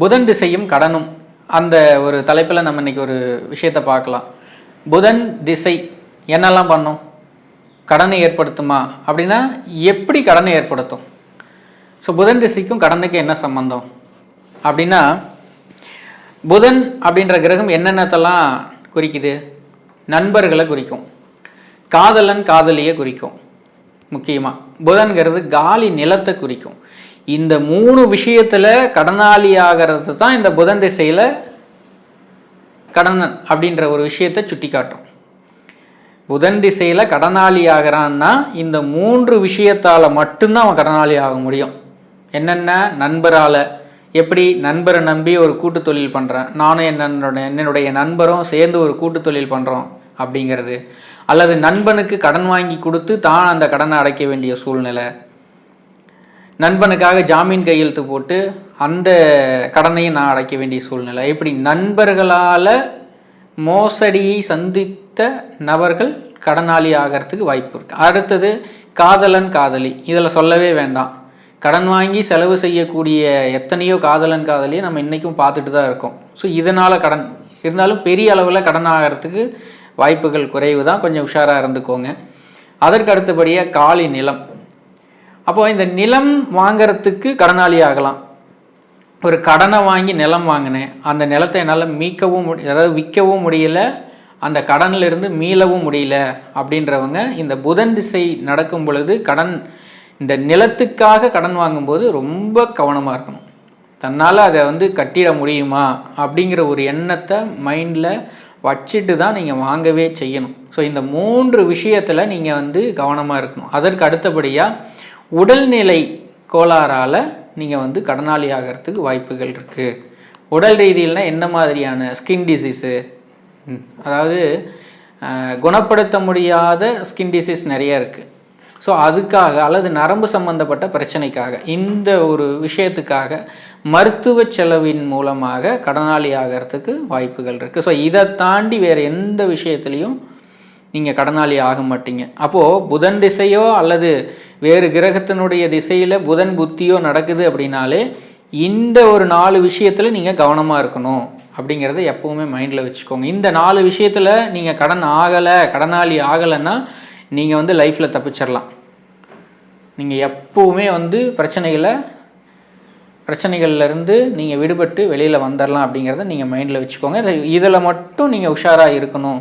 புதன் திசையும் கடனும். அந்த ஒரு தலைப்பில் நம்ம இன்னைக்கு ஒரு விஷயத்தை பார்க்கலாம். புதன் திசை என்னெல்லாம் பண்ணும்? கடனை ஏற்படுத்துமா? அப்படின்னா எப்படி கடனை ஏற்படுத்தும்? ஸோ புதன் திசைக்கும் கடனுக்கு என்ன சம்பந்தம்? அப்படின்னா புதன் அப்படின்ற கிரகம் என்னென்னத்தெல்லாம் குறிக்குது? நண்பர்களை குறிக்கும். காதலன் காதலியை குறிக்கும். முக்கியமாக புதன்கிறது காலி நிலத்தை குறிக்கும். இந்த மூணு விஷயத்தில் கடனாளி ஆகிறது தான் இந்த புதன் திசையில் கடனன் அப்படின்ற ஒரு விஷயத்தை சுட்டி காட்டும் புதன் திசையில் கடனாளி ஆகிறான்னா இந்த மூன்று விஷயத்தால் மட்டும்தான் அவன் கடனாளி ஆக முடியும். என்னென்ன? நண்பரால். எப்படி? நண்பரை நம்பி ஒரு கூட்டு தொழில் பண்ணுறேன் நானும் என்னோட என்னுடைய நண்பரும் சேர்ந்து ஒரு கூட்டு தொழில் பண்ணுறோம் அப்படிங்கிறது. அல்லது நண்பனுக்கு கடன் வாங்கி கொடுத்து தான் அந்த கடனை அடைக்க வேண்டிய சூழ்நிலை. நண்பனுக்காக ஜாமீன் கையெழுத்து போட்டு அந்த கடனையும் நான் அடைக்க வேண்டிய சூழ்நிலை. இப்படி நண்பர்களால் மோசடியை சந்தித்த நபர்கள் கடனாளி ஆகிறதுக்கு வாய்ப்பு இருக்குது அடுத்தது காதலன் காதலி. இதில் சொல்லவே வேண்டாம். கடன் வாங்கி செலவு செய்யக்கூடிய எத்தனையோ காதலன் காதலியை நம்ம இன்றைக்கும் பார்த்துட்டு தான் இருக்கோம். ஸோ இதனால் கடன் இருந்தாலும் பெரிய அளவில் கடன் ஆகிறதுக்கு வாய்ப்புகள் குறைவு தான். கொஞ்சம் உஷாராக இருந்துக்கோங்க. அதற்கு அடுத்தபடியாக காலி நிலம். அப்போ இந்த நிலம் வாங்கிறதுக்கு கடனாளி ஆகலாம். ஒரு கடனை வாங்கி நிலம் வாங்கினேன். அந்த நிலத்தை என்னால் மீட்கவும் முடி அதாவது விற்கவும் முடியல. அந்த கடனிலிருந்து மீளவும் முடியல அப்படின்றவங்க இந்த புதன் திசை நடக்கும் பொழுது கடன் இந்த நிலத்துக்காக கடன் வாங்கும்போது ரொம்ப கவனமாக இருக்கணும். தன்னால் அதை வந்து கட்டிட முடியுமா அப்படிங்கிற ஒரு எண்ணத்தை மைண்டில் வச்சுட்டு தான் நீங்கள் வாங்கவே செய்யணும். ஸோ இந்த மூன்று விஷயத்தில் நீங்கள் வந்து கவனமாக இருக்கணும். அதற்கு அடுத்தபடியாக உடல்நிலை கோளாறால் நீங்கள் வந்து கடனாளி ஆகிறதுக்கு வாய்ப்புகள் இருக்குது உடல் ரீதியில்னா என்ன மாதிரியான ஸ்கின் டிசீஸு அதாவது குணப்படுத்த முடியாத ஸ்கின் டிசீஸ் நிறைய இருக்குது ஸோ அதுக்காக அல்லது நரம்பு சம்பந்தப்பட்ட பிரச்சனைக்காக இந்த ஒரு விஷயத்துக்காக மருத்துவ செலவின் மூலமாக கடனாளி ஆகிறதுக்கு வாய்ப்புகள் இருக்குது ஸோ இதை தாண்டி வேறு எந்த விஷயத்துலையும் நீங்கள் கடனாளி ஆக மாட்டீங்க. அப்போது புதன் திசையோ அல்லது வேறு கிரகத்தினுடைய திசையில் புதன் புத்தியோ நடக்குது அப்படின்னாலே இந்த ஒரு நாலு விஷயத்தில் நீங்கள் கவனமாக இருக்கணும் அப்படிங்கிறத எப்போவுமே மைண்டில் வச்சுக்கோங்க. இந்த நாலு விஷயத்தில் நீங்கள் கடன் ஆகலை கடனாளி ஆகலைன்னா நீங்கள் வந்து லைஃப்பில் தப்பிச்சிடலாம் நீங்கள் எப்போவுமே வந்து பிரச்சனைகளை பிரச்சனைகள்லேருந்து நீங்கள் விடுபட்டு வெளியில் வந்துடலாம் அப்படிங்கிறத நீங்கள் மைண்டில் வச்சுக்கோங்க. இதில் மட்டும் நீங்கள் உஷாராக இருக்கணும்.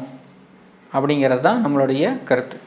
அப்படிங்கிறது தான் நம்மளுடைய கருத்து.